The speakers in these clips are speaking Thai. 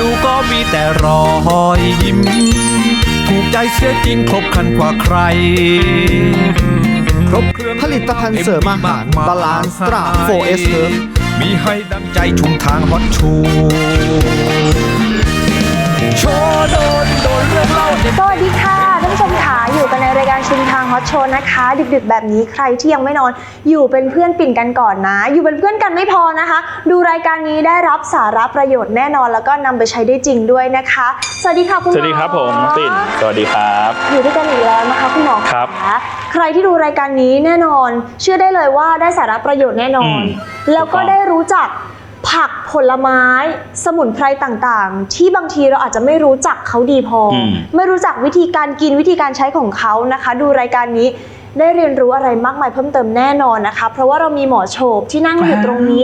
ดูก็มีแต่รอยยิ้ม ถูกใจเสียจริงครบครันกว่าใคร ครบเครื่องผลิตภัณฑ์เสริมอาหาร Balance Stra 4S Herb มีให้ดังใจชุมทางฮอตชูโชว์โดนโดนเรื่องเล่าเด็ดสวัสดีค่ะท่าน ผู้ชมขาอยู่กันในรายการชุมทางฮอตโชว์นะคะ ดึกๆ แบบนี้ใครที่ยังไม่นอน อยู่เป็นเพื่อนปิ่นกันก่อนนะ อยู่เป็นเพื่อนกันไม่พอนะคะ ดูรายการนี้ได้รับสาระประโยชน์แน่นอนแล้วก็นำไปใช้ได้จริงด้วยนะคะ สวัสดีค่ะคุณหมสอวัสดีครับผมน้องปิ่นสวัสดีครับ อยู่ด้วยกันอีกแล้วนะคะคุณหมอครับะใครที่ดูรายการนี้แน่นอน เชื่อได้เลยว่าได้สาระประโยชน์แน่นอนอืมแล้วก็ถูกต้องได้รู้จัก ผักผลไม้ สมุนไพรต่างๆ ที่บางทีเราอาจจะไม่รู้จักเขาดีพออม ไม่รู้จักวิธีการกินวิธีการใช้ของเขานะคะ ดูรายการนี้ ได้เรียนรู้อะไรมากมายเพิ่มเติมแน่นอนนะคะ เพราะว่าเรามีหมอโฉบที่นั่งอยู่ตรงนี้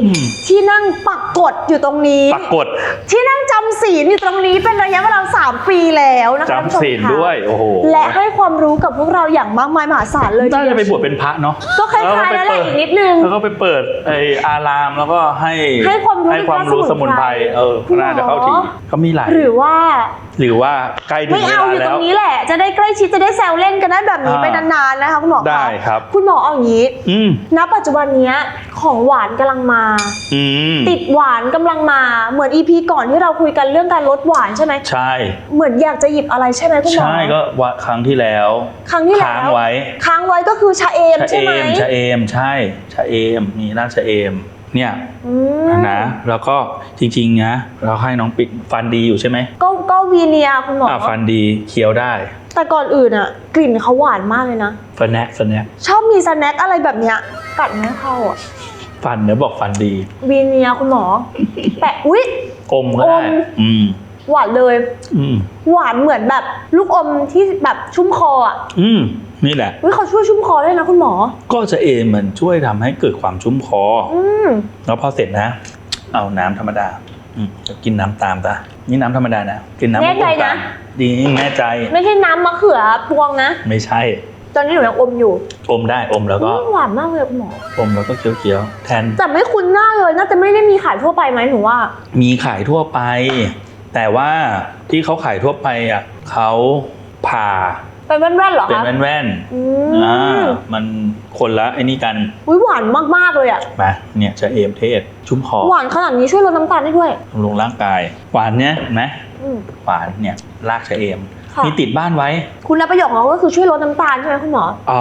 ที่นั่งปักกดอยู่ตรงนี้ ปรากฏที่นั่งจำศีลอยู่ตรงนี้เป็นระยะเวลา3ปีแล้วนะคะท่านผู้ชมจำศีลค่ะด้วยโอ้โหและให้ความรู้กับพวกเราอย่างมากมายมหาศาลเลยทีน่าเดีจะยวไปบวชเป็นพระเนาะก็คล้ายๆนั่นแหละอีกนิดนึง แล้วก็ไปเปิดไออารามแล้วก็ให้ให้ความรู้ให้ความรู้ด้านสสมุมุนนไพไพรรเออคุณหมอ น่าจะเข้าทีก็มีหลาย หรือว่าหรือว่าใกล้ถึงไม่เวเอาลาอยู่ตแล้รว งนี้แหละ จะได้ใกล้ชิดจะได้แซวเล่นกันได้แบบนี้อ่าไปนานๆนะคะคุณหมอคะได้ครับ คุณหมอเอาอย่างนี้อืมณปัจจุบันเนี้ยของหวานกำลังมา อืมติดหวานกำลังมาเหมือนอีพีก่อนที่เราคุยกันเรื่องการลดหวานใช่ไหมใช่ เหมือนอยากจะหยิบอะไรใช่ไหมคุณหมอใช่ก็ว่าครั้งที่แล้ว ครั้งที่แล้วค้างไว้ค้างไว้ก็คือชาเอมชะใช่เอไหมมชะเอมใช่ชะเอมมีร้านชะเอม เนี่ยอืมนะแล้วก็จริงๆนะเราให้น้องปิดฟันดีอยู่ใช่ไหมก็ก็วีเนียคุณหมออ่าฟันดีเคี้ยวได้แต่ก่อนอื่นอะ กลิ่นเขาหวานมากเลยนะ ฟันแนกฟันแนกชอบมีสแน็คอะไรแบบเนี้ยกัดไม่เข้าอะฟันเดี๋ยวบอกฟันดีวีเนียคุณหมอ แปะอุ๊ย อมก็ได้อม อืมหวานเลย อืมหวานเหมือนแบบลูกอมที่แบบชุ่มคออะ อืม นี่แหละอุ๊ยเขาช่วยชุ่มคอด้วยนะคุณหมอ ก็จะเอมมันช่วยทำให้เกิดความชุ่มคอออืมแล้วพอเสร็จนะ เอาน้ำธรรมดาอืมเดี๋ยวกินน้ำตามตานี่น้ำธรรมดานะ กินน้ำแน่ใจมะกรูดตานะมดีแน่ใจไม่ใช่น้ำมะเขือพวงนะ ไม่ใช่ ตอนนี้หนูยังอมอยู่อมได้อมแล้วก็อืมหวานมากเลยคุณหมอ อมแล้วก็เคี้ยวๆแทน แต่ไม่คุ้นหน้าเลย น่าจะไม่ได้มีขายทั่วไปไหมหนูว่า มีขายทั่วไป แต่ว่าที่เขาขายทั่วไปอะเขาผ่า เป็นแว่นๆเหรอเป็นคะแว่นอืๆอ่ามมันคนละไอ้นี่กันอุ๊ยหวานมากๆเลยอะ มาเนี่ยจะเอมเทศชุ่มคอหวานขนาดนี้ช่วยลดน้ำตาลได้ด้วยบำรุงร่างกาย หวานเนี่ยเห็นไหมอืมหวานเนี่ยรากชะเอม ค่ะมีติดบ้านไว้คุณประโยคของเขาก็คือช่วยลดน้ำตาลใช่ไหมคุณหมอ เอ่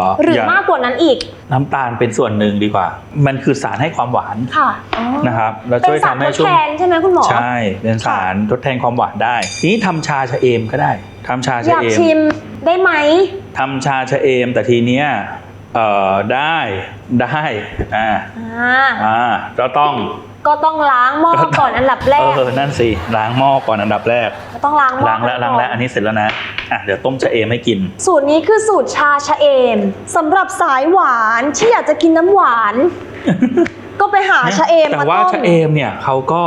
อหรืออย่ามากกว่านั้นอีกน้ำตาลเป็นส่วนหนึ่งดีกว่า มันคือสารให้ความหวานค่ะอ๋อนะครับ แล้วเป็นช่วยสารทำให้ทดชุ่มแทนใช่ไหมคุณหมอ ใช่เป็นสารทดแทนความหวานได้ ทีนี้ทำชาชะเอมก็ได้ ทำชาอชะยากเอมชิมได้ไหม ทำชาชะเอมแต่ทีเนี้ยเอ่อได้ได้อ่าอ่า อ่าเราต้อง ก็ต้องล้างหม้อก่อนอันดับแรเอก อนั่นสิล้างหม้อก่อนอันดับแรก ก็ต้องล้างหม้อล้างแล้วก่ล้างแล้วอันนี้เสร็จแล้วนะอะเดี๋ยวต้มชะเอมให้กิน สูตรนี้คือสูตรชาชะเอมสำหรับสายหวานที่อยากจะกินน้ำหวาน ก็ไปหาชะเอมแต่มาว่าต้มชะเอมเนี่ยเขาก็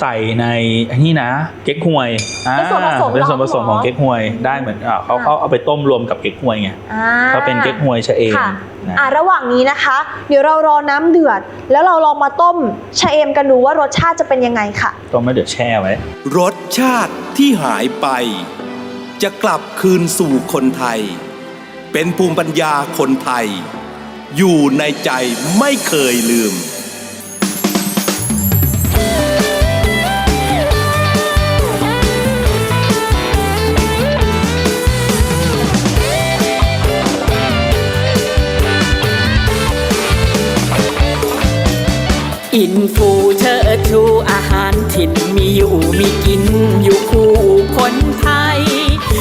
ใส่ในอันนี้นะเก๊กฮวยอ่าเป็นส่วนผสมเป็นส่วนผสมเหรอของเก๊กฮวยได้เหมือนอ่าเขาอ่าเขาเอาไปต้มรวมกับเก๊กฮวยไงอ่าเขาเป็นเก๊กฮวยชะเอมค่ะนะอ่าระหว่างนี้นะคะ เดี๋ยวเรารอน้ำเดือด แล้วเราลองมาต้มชะเอมกันดูว่ารสชาติจะเป็นยังไงค่ะต้มแล้วเดี๋ยวแช่ไว้ รสชาติที่หายไป จะกลับคืนสู่คนไทย เป็นภูมิปัญญาคนไทย อยู่ในใจไม่เคยลืม อินฟูเชิดชูอาหารถิ่นมีอยู่มีกินอยู่คู่คนไทย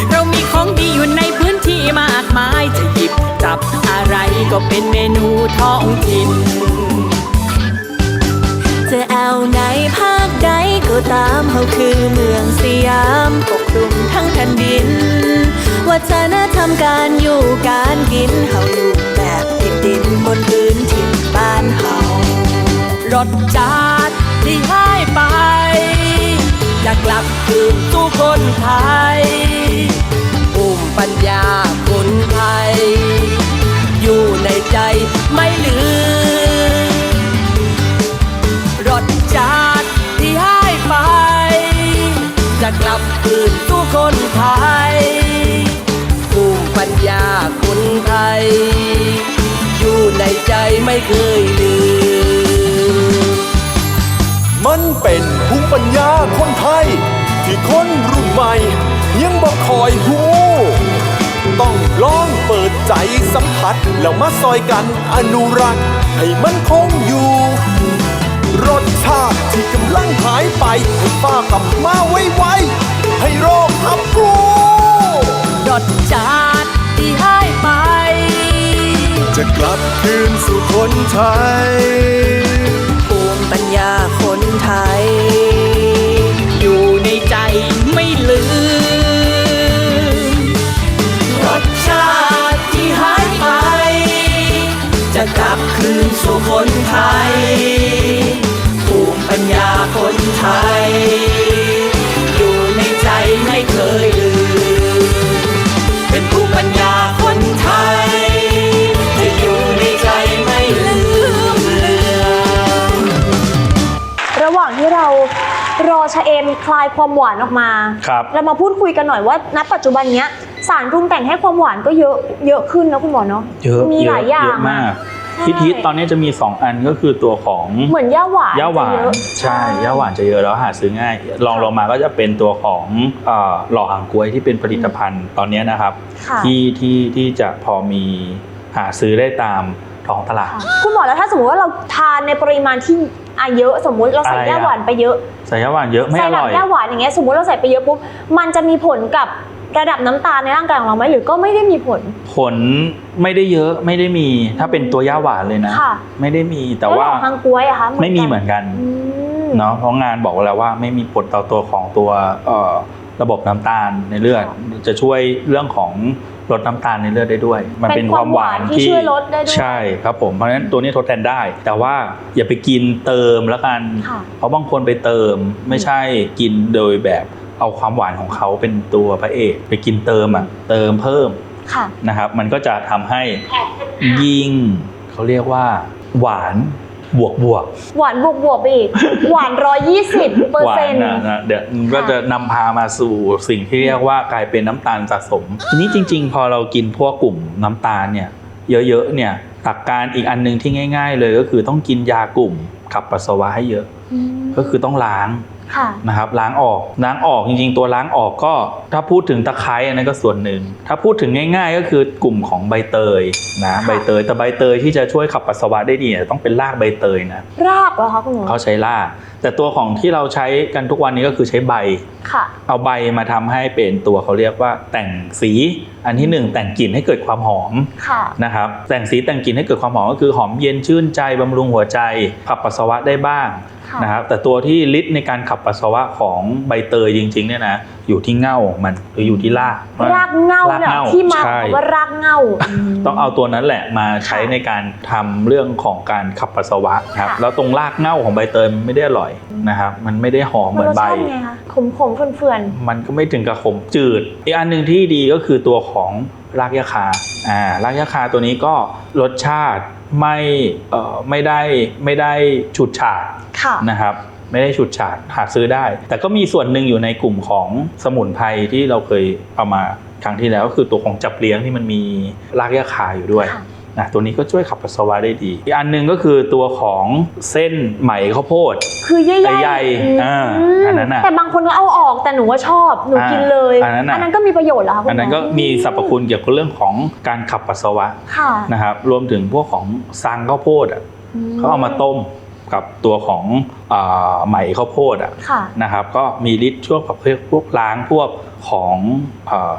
เรามีของดีอยู่ในพื้นที่มากมายจะหยิบจับอะไรก็เป็นเมนูท้องถิ่น จะเอาไหนภาคใดก็ตามเฮาคือเมืองสยามปกคลุมทั้งแผ่นดิน วัฒนธรรมการอยู่การกินเฮาอยู่แบบติดดินบนพื้นถิ่นบ้านเฮา รสชาติที่หายไป อยากกลับคืนสู่คนไทยภูมิปัญญาคนไทย อยู่ในใจไม่ลืมรสชาติที่หายไป จะกลับคืนสู่คนไทยภูมิปัญญาคนไทย อยู่ในใจไม่เคยลืม มันเป็นภูมิปัญญาคนไทย ที่คนรุ่นใหม่ ยังบอกคอยหูต้องลองเปิดใจสัมผัส แล้วมาซอยกันอนุรักษ์ ให้มันคงอยู่ รสชาติที่กำลังหายไปให้ป้ากลับมาไวๆให้โรคทับรู้รสชาติที่หายไป จะกลับคืนสู่คนไทยา คลายความหวานออกมา ครับ เรามาพูดคุยกันหน่อยว่าณปัจจุบันเนี้ยสารปรุงแต่งให้ความหวานก็เยอะเยอะขึ้นนะคุณหมอเนาะเยอะมีเยหอะลายอย่างเยอะมากใช่ฮิตฮิตตอนนี้จะมี 2 อันก็คือตัวของเหมือนย่าหวานย่าหวาจะนเยอะใช่ย่าหวานจะเยอะแล้วหาซื้อง่ายลองลงมาก็จะเป็นตัวของเอ่อหล่อหางกล้วยที่เป็นผลิตภัณฑ์ตอนนี้นะครับค่ะที่ที่ที่จะพอมีหาซื้อได้ตามท้องตลาดค่ะคุณหมอแล้วถ้าสมมติว่าเราทานในปริมาณที่ อะเยอะสมมุติเราใส่อะไรอะย่าหวานไปเยอะ ใส่ย่าหวานเยอะไม่ใส่อหนัร่อยย่าหวานอย่างเงี้ยสมมติเราใส่ไปเยอะปุ๊บมันจะมีผลกับระดับน้ำตาลในร่างกายของเราไหมหรือก็ไม่ได้มีผล ผลไม่ได้เยอะไม่ได้มีถ้าเป็นตัวย่าหวานเลยนะค่ะไม่ได้มีแต่ล้ว่าหลอดทางกล้วยอะคะไม่มีเหมือนกันอืมเนาะเพราะงานบอกแล้วว่าไม่มีผลต่อตัวของตัวเอ่อระบบน้ำตาลในเลือดจะช่วยเรื่องของ ลดน้ำตาลในเลือดได้ด้วย มันเป็นความหวานที่ช่วยลดได้ด้วยใช่ครับผมเพราะฉะนั้นตัวนี้ทดแทนได้ แต่ว่าอย่าไปกินเติมแล้วกันค่ะเพราะบางคนไปเติมไม่ใช่กินโดยแบบเอาความหวานของเขาเป็นตัวพระเอกไปกินเติมอะเติมเพิ่มค่ะนะครับ มันก็จะทำให้ยิ่งเขาเรียกว่าหวาน บวกบวกหวานบวกบวกๆไปอีก หวานร้อยยี่สิบเปอร์หวาเซ็นนต์ นะนะเดี๋ยวมันก็จะนำพามาสู่สิ่งที่เรียกว่ากลายเป็นน้ำตาลสะสม ทีนี้จริง ๆ พอเรากินพวกกลุ่มน้ำตาลเนี่ยเยอะๆเนี่ยหลักการอีกอันหนึงที่ง่าย ๆ เลยก็คือต้องกินยากลุ่มขับปัสสาวะให้เยอะ ก็คือต้องล้างค่ะ นะครับล้างออกล้างออกจริงๆ ตัวล้างออกก็ ถ้าพูดถึงตะไคร้อันนั้นก็ส่วนหนึ่ง ถ้าพูดถึงง่ายๆ ก็คือกลุ่มของใบเตยนะใบเตยแต่ใบเตยที่จะช่วยขับปัสสาวะได้ดีเนี่ยต้องเป็นรากใบเตยนะรากเหรอคะคุณหมอเขาใช้ราก แต่ตัวของที่เราใช้กันทุกวันนี้ก็คือใช้ใบค่ะเอาใบมาทำให้เป็นตัวเขาเรียกว่าแต่งสี อันที่หนึ่งแต่งกลิ่นให้เกิดความหอมค่ะนะครับแต่งสีแต่งกลิ่นให้เกิดความหอมก็คือหอมเย็นชื่นใจบำรุงหัวใจขับปัสสาวะได้บ้างค่ะ นะครับแต่ตัวที่ฤทธิ์ในการขับปัสสาวะของใบเตยจริงๆเนี่ยนะอยู่ที่เง่าของมันหรืออยู่ที่รากรากเง่ารากเนี่ยเง่าที่มาใช่ของว่ารากเง่า ต้องเอาตัวนั้นแหละมาใช้ค่ะในการทำเรื่องของการขับปัสสาวะนะครับค่ะแล้วตรงรากเง่าของใบเตยมันไม่ได้อร่อยนะครับมันไม่ได้หอมเหมือนใบรสชาติไงคะขมขมๆเฟื่อนมันก็ไม่ถึงกับขมจืด อีกอันหนึ่งที่ดีก็คือตัวของรากยาคาอ่ารากยาคาตัวนี้ก็รสชาติไม่เอ่อไม่ได้ไม่ได้ฉุดฉาดๆค่ะ นะครับไม่ได้ฉุดฉาดหาซื้อได้ แต่ก็มีส่วนหนึ่งอยู่ในกลุ่มของสมุนไพรที่เราเคยเอามาครั้งที่แล้วก็คือตัวของจับเลี้ยงที่มันมีรากยาคาอยู่ด้วยค่ะนะตัวนี้ก็ช่วยขับปัสสาวะได้ดีอีกอันหนึ่งก็คือตัวของเส้นไหมข้าวโพด คือใหญ่ๆใหญ่ๆมอ่าอันนั้นน่ะแต่บางคนก็เอาออกแต่หนูว่าชอบหนูอ่ากินเลยอันนั้นน่ะนั้นก็มีประโยชน์เหรอคะคุณหมออัอันนั้นก็มีสรรพคุณเกี่ยวกับเรื่องของการขับปัสสาวะค่ะนะครับรวมถึงพวกของซังข้าวโพดอะมเขาเอามาต้ม กับตัวของอ่าไหมข้าวโพดอะค่ะนะครับ ก็มีฤทธิ์ช่วยกับพวกล้างพวกของเอ่อ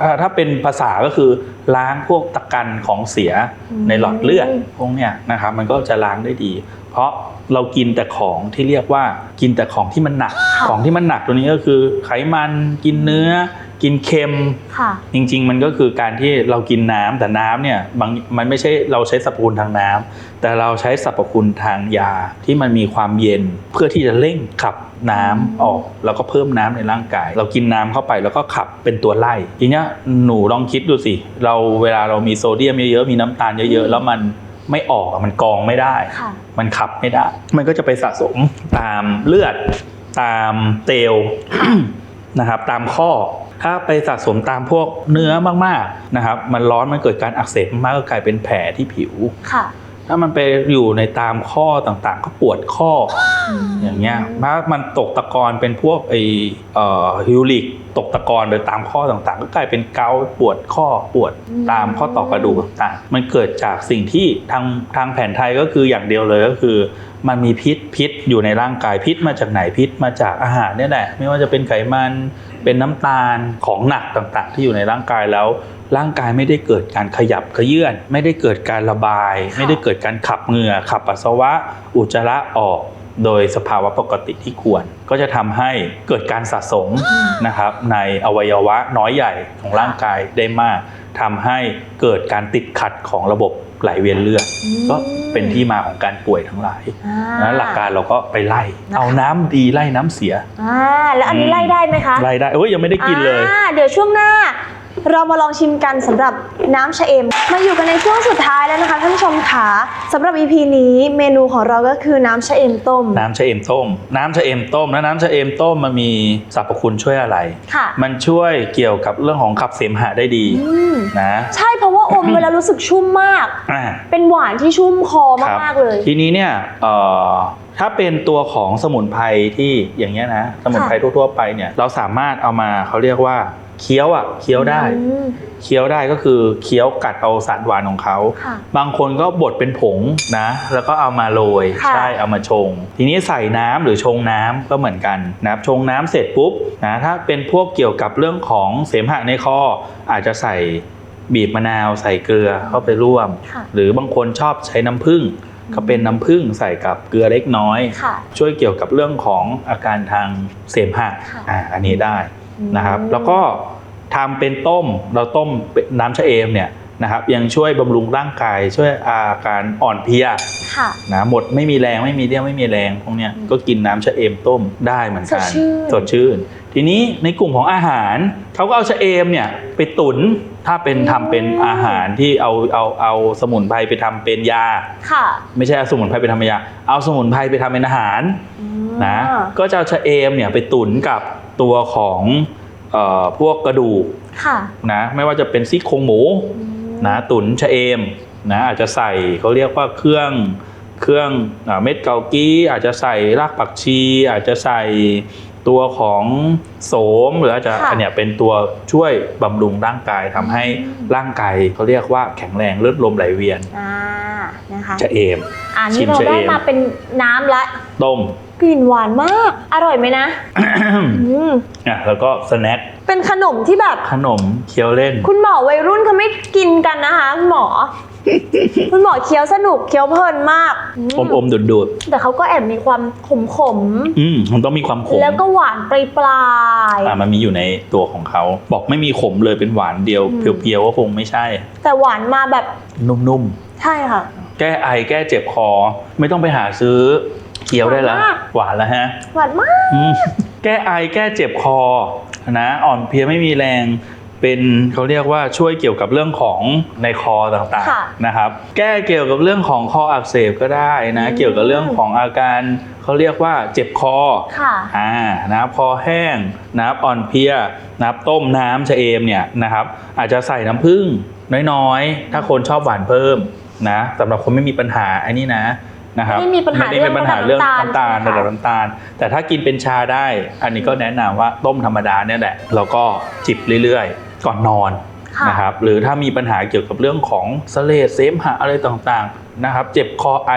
ถ้าถ้าเป็นภาษาก็คือล้างพวกตะกันของเสียอืมในหลอดเลือดพวกเนี้ยนะครับ มันก็จะล้างได้ดี เพราะเรากินแต่ของที่เรียกว่ากินแต่ของที่มันหนักค่ะของที่มันหนักตัวนี้ก็คือไขมันกินเนื้อ กินเค็มค่ะ จริง ๆ มันก็คือการที่เรากินน้ำแต่น้ำเนี่ยบางมันไม่ใช่เราใช้สรรพคุณทางน้ำแต่เราใช้สรรพคุณทางยาที่มันมีความเย็นเพื่อที่จะเร่งขับน้ำออก แล้วก็เพิ่มน้ำในร่างกาย เรากินน้ำเข้าไปแล้วก็ขับเป็นตัวไล่ทีเนี้ยหนูลองคิดดูสิ เราเวลาเรามีโซเดียมเยอะๆมีน้ำตาลเยอะๆแล้วมันไม่ออกอะมันกรองไม่ได้ค่ะมันขับไม่ได้ มันก็จะไปสะสมตามเลือดตามเตล นะครับตามข้อถ้าไปสะสมตามพวกเนื้อมากๆนะครับมันร้อนมันเกิดการอักเสบมากก็กลายเป็นแผลที่ผิวค่ะ ถ้ามันไปอยู่ในตามข้อต่างๆ ก็ปวดข้อออย่างเงี้ยถ้ามันตกตะกอนเป็นพวกไอเอ่อฮิวลิกตกตะกอนโดยตามข้อต่างๆ ก็กลายเป็นเกาต์ปวดข้อปวดตามข้อต่อกระดูกต่างๆมันเกิดจากสิ่งที่ทางทางแผนไทยก็คืออย่างเดียวเลยก็คือ มันมีพิษพิษอยู่ในร่างกายพิษมาจากไหนพิษมาจากอาหารเนี่ยแหละไม่ว่าจะเป็นไขมันเป็นน้ำตาลของหนักต่างๆ ที่อยู่ในร่างกายแล้ว ร่างกายไม่ได้เกิดการขยับขยื่นไม่ได้เกิดการระบาย ไม่ได้เกิดการขับเหงื่อขับปัสสาวะ อุจจาระออก โดยสภาวะปกติที่ควร ก็จะทำให้เกิดการสะสมนะครับ ในอวัยวะน้อยใหญ่ของร่างกายได้มากทำให้เกิดการติดขัดของระบบไหลเวียนเลือดก็เป็นที่มาของการป่วยทั้งหลายอ่านั้นหลักการเราก็ไปไล่นะคะเอาน้ำดีไล่น้ำเสียอ่าแล้วอันนี้อืมไล่ได้ไหมคะไล่ได้เอ้ยยังไม่ได้กินเลยอ่าเดี๋ยวช่วงหน้า เรามาลองชิมกันสำหรับน้ำชะเอม มาอยู่กันในช่วงสุดท้ายแล้วนะคะท่านผู้ชมค่ะสำหรับ EP นี้เมนูของเราก็คือน้ำชะเอมต้ม น้ำชะเอมต้ม น้ำชะเอมต้ม แล้วน้ำชะเอมต้มมันมีสรรพคุณช่วยอะไรค่ะมันช่วยเกี่ยวกับเรื่องของขับเสมหะได้ดีอืมนะ ใช่เพราะว่าอมเวลารู้สึกชุ่มมากอ่าเป็นหวานที่ชุ่มคอครับมากๆเลย ทีนี้เนี่ยเอ่อถ้าเป็นตัวของสมุนไพรที่อย่างเงี้ยนะ สมุนไพรทั่วๆไปเนี่ยเราสามารถเอามาเขาเรียกว่า เคี้ยวอะเคี้ยวได้ อืม เคี้ยวได้ก็คือเคี้ยวกัดเอาสารหวานของเขา ค่ะบางคนก็บดเป็นผงนะ แล้วก็เอามาโรยค่ะ ใช่เอามาชง ทีนี้ใส่น้ำหรือชงน้ำก็เหมือนกันนะครับชงน้ำเสร็จปุ๊บนะถ้าเป็นพวกเกี่ยวกับเรื่องของเสมหะในคออาจจะใส่บีบมะนาวใส่เกลือเข้าไปร่วม ค่ะ หรือบางคนชอบใช้น้ำผึ้งก็เป็นน้ำผึ้งใส่กับเกลือเล็กน้อย ค่ะ ช่วยเกี่ยวกับเรื่องของอาการทางเสมหะค่ะ อ่าอันนี้ได้ นะครับอืมแล้วก็ทำเป็นต้มเราต้มเป็นน้ำชะเอมเนี่ยนะครับ ยังช่วยบำรุงร่างกายช่วยอาการอ่อนเพลียค่ะนะหมดไม่มีแรงไม่มีเรี่ยวไม่มีแรงพวกเนี้ยก็กินน้ำชะเอมต้มได้เหมือนกันสดชื่นสดชื่น ทีนี้ในกลุ่มของอาหารเขาก็เอาชะเอมเนี่ยไปตุนถ้าเป็นทำเป็นอาหารที่เอาเอาเอาสมุนไพรไปทำเป็นยาค่ะ ไม่ใช่เอาสมุนไพรไปทำเป็นยา เอาสมุนไพรไปทำเป็นอาหารนะอ่าก็จะเอาชะเอมเนี่ยไปตุนกับ ตัวของเอ่อพวกกระดูกค่ะ นะไม่ว่าจะเป็นซี่โครงหมูนะตุนชะเอมนะอาจจะใส่เขาเรียกว่าเครื่องเครื่องอาเม็ดเกากี้ อาจจะใส่รากผักชี อาจจะใส่ตัวของโสมหรืออาจจะค่ะ อันเนี้ยเป็นตัวช่วยบำรุงร่างกายทำให้ร่างกายเขาเรียกว่าแข็งแรงเลือดลมไหลเวียนอ่านะคะชะเอมอันชินี้มเราชะได้เอมมาเป็นน้ำละต้ม กลิ่นหวานมาก อร่อยไหมนะ อืมอะแล้วก็สแน็คเป็นขนมที่แบบ ขนมเคี้ยวเล่น คุณหมอวัยรุ่นเขาไม่กินกันนะคะคุณหมอ คุณหมอเคี้ยวสนุกเคี้ยวเพลินมากอืมอมอมๆดูดดูดแต่เขาก็แอบมีความขมขมๆอืมมันต้องมีความขม ๆแล้วก็หวานปลายปลายอะมันมีอยู่ในตัวของเขา บอกไม่มีขมเลยเป็นหวานเดียว อืม เพียวๆก็คงไม่ใช่ๆแต่หวานมาแบบนุ่มใช่ค่ะ ๆ แก้ไอแก้เจ็บคอ ไม่ต้องไปหาซื้อ เคี้ยวได้แล้ว หวานมากหวานแล้วฮะ หวานมากอืมแก้ไอแก้เจ็บคอนะอ่อนเพลียไม่มีแรงเป็นเขาเรียกว่าช่วยเกี่ยวกับเรื่องของในคอต่างค่ะๆนะครับ แก้เกี่ยวกับเรื่องของคออักเสบก็ได้นะอืมเกี่ยวกับเรื่องของอาการเขาเรียกว่าเจ็บคอค่ะอ่านะครับคอแห้งนะครับอ่อนเพลียนะครับต้มน้ำชะเอมเนี่ยนะครับ อาจจะใส่น้ำผึ้งน้อยๆ ถ้าคนชอบหวานเพิ่มนะสำหรับคนไม่มีปัญหาไอ้นี่นะ นะครับไม่มีปัญหาไม่ได้เป็นปัญหาเรื่เรื่อองงน้ำตาลน้ำตาลระดับน้ำตาล แต่ถ้ากินเป็นชาได้ อันนี้ก็แนะนำว่าต้มธรรมดาเนี่ยแหละแล้วก็จิบเรื่อยๆ ก่อนนอนค่ะนะครับหรือถ้ามีปัญหาเกี่ยวกับเรื่องของเสเลดเสมหะอะไรต่างๆนะครับ เจ็บคอไอ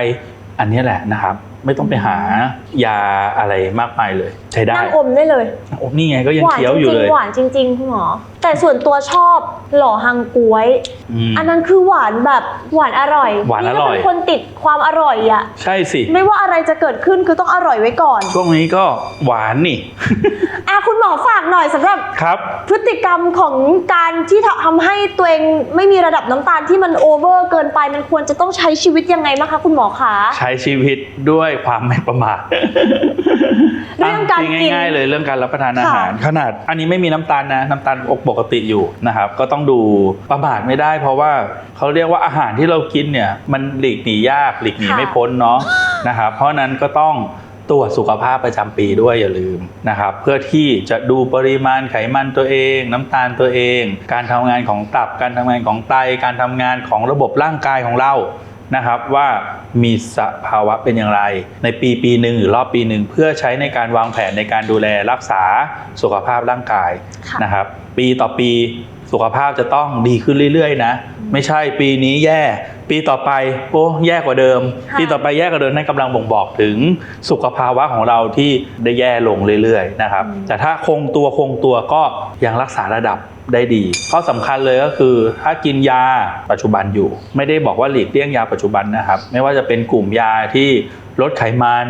อันนี้แหละนะครับ ไม่ต้องไปหายาอะไรมากมายเลยใช้ได้นั่งอมได้เลยโอ้นี่ไงก็ยังหวานเคี้ยวจอยู่ริงเลย ๆหวานจริงๆคุณหมอแต่ส่วนตัวชอบหล่อฮังกวย อืม อันนั้นคือหวานแบบหวานอร่อยหวานอร่อยนี่ก็เป็นคนติดความอร่อยอะใช่สิ ไม่ว่าอะไรจะเกิดขึ้นคือต้องอร่อยไว้ก่อนช่วงนี้ก็หวานนี่ อะคุณหมอฝากหน่อยสำหรับ ครับ พฤติกรรมของการที่ทำให้ตัวเองไม่มีระดับน้ำตาลที่มันโอเวอร์เกินไปมันควรจะต้องใช้ชีวิตยังไงบ้างคะคุณหมอคะ ใช้ชีวิตด้วยความไม่ประมาทเรื่องการที่กินง่ายๆเลยเรื่องการรับประทานอาค่ะหาร ขนาดอันนี้ไม่มีน้ำตาลนะน้ำตาลปกติอยู่นะครับ ก็ต้องดูประมาทไม่ได้ เพราะว่าเขาเรียกว่าอาหารที่เรากินเนี่ยมันหลีกหนียากหลีกหนีไม่พ้นเนาะนะครับเพราะฉะนั้นก็ต้องตรวจสุขภาพประจำปีด้วยอย่าลืมนะครับ เพื่อที่จะดูปริมาณไขมันตัวเอง น้ำตาลตัวเอง การทำงานของตับ การทำงานของไต การทำงานของระบบร่างกายของเรา นะครับว่ามีสภาวะเป็นอย่างไร ในปีปีหนึ่งหรือรอบปีหนึ่งเพื่อใช้ในการวางแผนในการดูแลรักษาสุขภาพร่างกายค่ะนะครับ ปีต่อปีสุขภาพจะต้องดีขึ้นเรื่อยๆนะ ไม่ใช่ปีนี้แย่ ปีต่อไปโอ้แย่กว่าเดิมค่ะปีต่อไปแย่กว่าเดิมนั่นกำลังบ่งบอกถึงสุขภาวะของเราที่ได้แย่ลงเรื่อยๆนะครับแต่ถ้าคงตัวคงตัวก็ยังรักษาระดับได้ดีข้อสำคัญเลยก็คือถ้ากินยาปัจจุบันอยู่ ไม่ได้บอกว่าหลีกเลี่ยงยาปัจจุบันนะครับ ไม่ว่าจะเป็นกลุ่มยาที่ลดไขมัน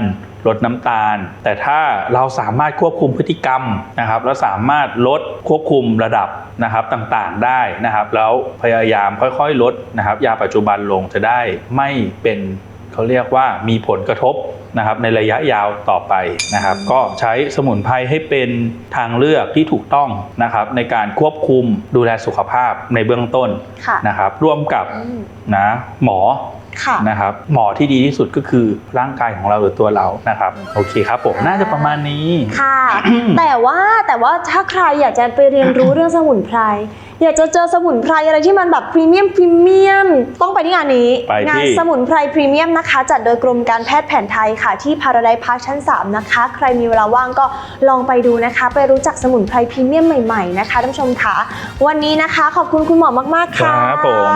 ลดน้ำตาล แต่ถ้าเราสามารถควบคุมพฤติกรรมนะครับแล้วสามารถลดควบคุมระดับนะครับต่างๆได้นะครับ แล้วพยายามค่อยๆ ลดนะครับ ยาปัจจุบันลงจะได้ไม่เป็นเขาเรียกว่ามีผลกระทบนะครับในระยะยาวต่อไปนะครับ ก็ใช้สมุนไพรให้เป็นทางเลือกที่ถูกต้องนะครับ ในการควบคุมดูแลสุขภาพในเบื้องต้นค่ะนะครับ ร่วมกับอืมนะหมอค่ะ นะครับหมอที่ดีที่สุดก็คือร่างกายของเราหรือตัวเรานะครับโอเคครับผมน่าจะประมาณนี้ค่ะ แต่ว่าแต่ว่าถ้าใครอยากจะไปเรียนรู้เรื่องสมุนไพร อยากจะเจอสมุนไพรอะไรที่มันแบบพรีเมียมพรีเมียมต้องไปที่งานนี้ ไปที่ งานสมุนไพรพรีเมียมนะคะ จัดโดยกรมการแพทย์แผนไทยค่ะที่พาราไดพาร์คชั้น 3 นะคะ ใครมีเวลาว่างก็ลองไปดูนะคะ ไปรู้จักสมุนไพรพรีเมียมใหม่ๆนะคะท่านผู้ชมค่ะวันนี้นะคะขอบคุณคุณหมอมากๆค่ะครับผม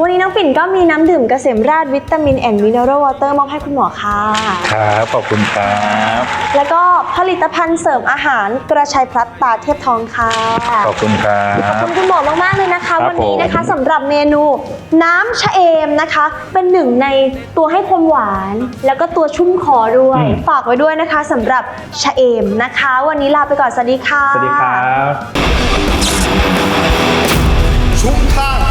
วันนี้น้องปิ่นก็มีน้ำดื่มเกษมราชวิตามินแอนด์มินเนอรัลวอเตอร์มอบให้คุณหมอค่ะ ครับ ขอบคุณครับ แล้วก็ผลิตภัณฑ์เสริมอาหารกระชายพลัดตาเทพทองค่ะขอบคุณครัขอบ บคุณคุณหมอมากเลยนะคะ วันนี้นะคะสำหรับเมนูน้ำชะเอมนะคะ เป็นหนึ่งในตัวให้ความหวาน แล้วก็ตัวชุ่มคอด้วย ฝากไว้ด้วยนะคะสำหรับชะเอมนะคะ วันนี้ลาไปก่อนสวัสดีค่ะ สวัสดีครับ ชุมทาง